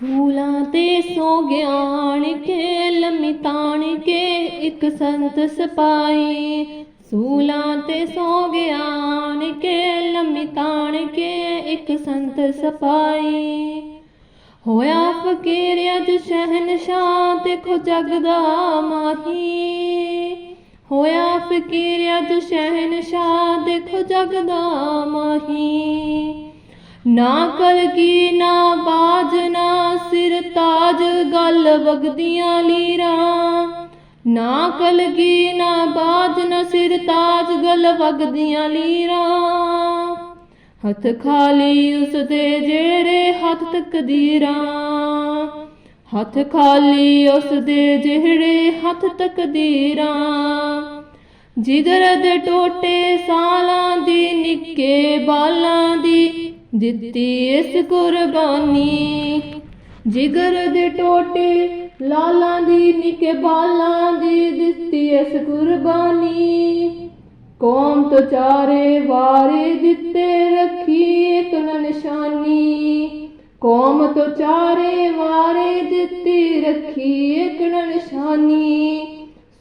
ਫੂਲਾਂ ਤੇ ਸੋ ਗਿਆਨ ਕੇ ਲੰਮੀ ਕੇ, ਇੱਕ ਸੰਤ ਸਪਾਈ ਸੂਲਾਂ ਤੇ ਸੋ ਗਿਆਨ ਕੇ ਲੰਮੀ ਕੇ, ਇੱਕ ਸੰਤ ਸਪਾਈ ਹੋਇਆ ਫਕੀਰ ਅਜ ਸ਼ਹਿਨਸ਼ਾਹ, ਦੇਖੋ ਜਗ ਦਾ ਮਾਹੀ। ਹੋਇਆ ਫਕੀਰ ਅਜ ਸ਼ਹਿਨਸ਼ਾਹ, ਦੇਖੋ ਜਗ ਦਾ ਮਾਹੀ। ਨਾ ਕਲਗੀ, ਨਾ ਵਗਦੀਆਂ ਲੀਰਾਂ। ਨਾ ਕਲਗੀ, ਨਾ ਬਾਜ, ਨਾ ਸਿਰ ਤਾਜ ਗੱਲ ਵਗਦੀਆਂ ਲੀਰਾਂ। ਹੱਥ ਖਾਲੀ ਉਸ ਦੇ ਜਿਹੜੇ ਹੱਥ ਤਕਦੀਰਾਂ ਹੱਥ ਖਾਲੀ ਉਸ ਦੇ ਜਿਹੜੇ ਹੱਥ ਤਕਦੀਰਾਂ ਜਿਗਰ ਦੇ ਟੋਟੇ ਸਾਲਾਂ ਦੀ, ਨਿੱਕੇ ਬਾਲਾਂ ਦੀ, ਦਿੱਤੀ ਇਸ ਕੁਰਬਾਨੀ। ਜਿਗਰ ਦੇ ਟੋਟੇ ਲਾਲਾਂ ਦੀ ਨਿੱਕੇ ਬਾਲਾਂ ਦੀ ਦਿੱਤੀ ਇਸ ਕੁਰਬਾਨੀ। ਕੌਮ ਤੋਂ ਚਾਰੇ ਵਾਰੇ ਦਿੱਤੇ ਰੱਖੀ ਇੱਕ ਨਿਸ਼ਾਨੀ। ਕੌਮ ਤੋਂ ਚਾਰੇ ਵਾਰੇ ਦਿੱਤੀ ਰੱਖੀ ਇੱਕ ਨਿਸ਼ਾਨੀ।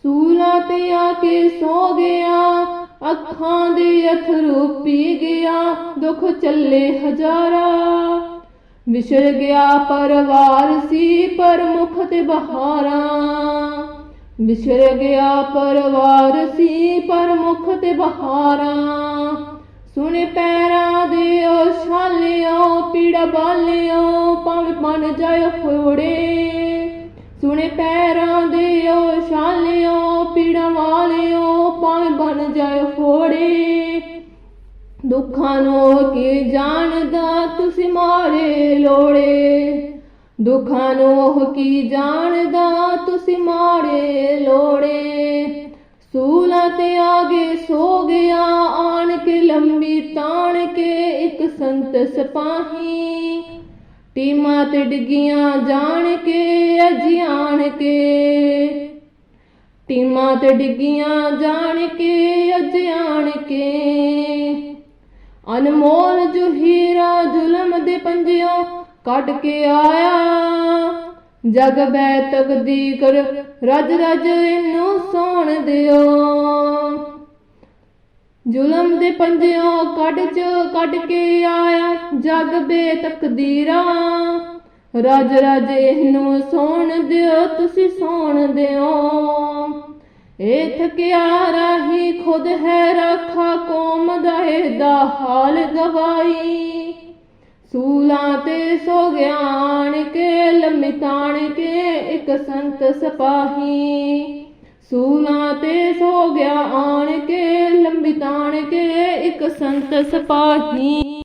ਸੂਲਾ ਤੇ ਆ ਕੇ ਸੋ ਗਿਆ, ਅੱਖਾਂ ਦੇ ਅਥਰੂ ਪੀ ਗਿਆ, ਦੁੱਖ ਚੱਲੇ ਹਜ਼ਾਰਾ। ਵਿਛੜ ਗਿਆ ਪਰਵਾਰ ਸੀ ਪਰ ਮੁਖ ਤੇ ਬਹਾਰਾਂ। ਵਿਛੜ ਗਿਆ ਪਰਵਾਰ ਸੀ ਪਰ ਮੁਖ ਤੇ ਬਹਾਰਾਂ। ਸੁਣੇ ਪੈਰਾਂ ਦੇ ਓ ਛਾਲਿਓ ਪੀੜਾ ਬਾਲਿਓ, ਭਾਵੇਂ ਮਨ ਜਾਏ ਫੋੜੇ। ਸੁਣੇ ਪੈਰਾਂ ਦੇ ਓ ਛਾਲਿਓ ਪੀੜਾ ਵਾਲਿਓ, ਭਾਵੇਂ ਬਣ ਜਾਏ ਫੋੜੇ। ਦੁੱਖਾਂ ਨੂੰ ਕੀ ਜਾਣਦਾ ਤੁਸੀਂ ਮਾਰੇ ਲੋੜੇ ਦੁੱਖਾਂ ਨੂੰ ਉਹ ਕੀ ਜਾਣਦਾ ਤੁਸੀਂ ਮਾੜੇ ਲੋੜੇ ਸੂਲਾ ਤੇ ਆਗੇ ਸੋ ਗਿਆ ਆਣ ਕੇ ਲੰਬੀ ਤਾਣ ਕੇ ਇੱਕ ਸੰਤ ਸਿਪਾਹੀ ਟੀਮਾਂ ਤੇ ਡਿੱਗੀਆਂ ਜਾਣ ਕੇ ਅਜਿਆਣ ਕੇ ਟੀਮਾਂ ਤੇ ਡਿੱਗੀਆਂ ਜਾਣ ਕੇ ਅਜਿਆਣ ਕੇ ਅਨਮੋਲ ਜੋ ਹੀਰਾ ਜ਼ੁਲਮ ਦੇ ਪੰਜਿਓਂ ਕੱਢ ਕੇ ਆਇਆ। ਜਗ ਬੈ ਤਕਦੀਰ, ਰਜ ਰਜ ਇਹਨੂੰ ਸੋਣ ਦਿਓ। ਜ਼ੁਲਮ ਦੇ ਪੰਜਿਓਂ ਕੱਢ ਚ ਕੱਢ ਕੇ ਆਇਆ ਜਗ ਬੇ ਤਕਦੀਰਾਂ। ਰਜ ਰਜ ਇਹਨੂੰ ਸੋਣ ਦਿਓ, ਤੁਸੀਂ ਸੋਣ ਦਿਓ। ਇਹ ਥਕਿਆਰਾ ਹੀ ਖੁਦ ਹੈ ਰੱਖਾ ਕੌਮ ਦਾ ਹਾਲ ਗਵਾਈ। ਸੂਲਾਂ ਤੇ ਸੋ ਗਿਆਨ ਕੇ ਲੰਮੀ ਤਾਣ ਕੇ ਇੱਕ ਸੰਤ ਸਪਾਹੀ। ਸੂਲਾਂ ਤੇ ਸੋ ਗਿਆ ਆਣ ਕੇ ਲੰਬੀ ਤਾਣ ਕੇ ਇੱਕ ਸੰਤ ਸਪਾਹੀ।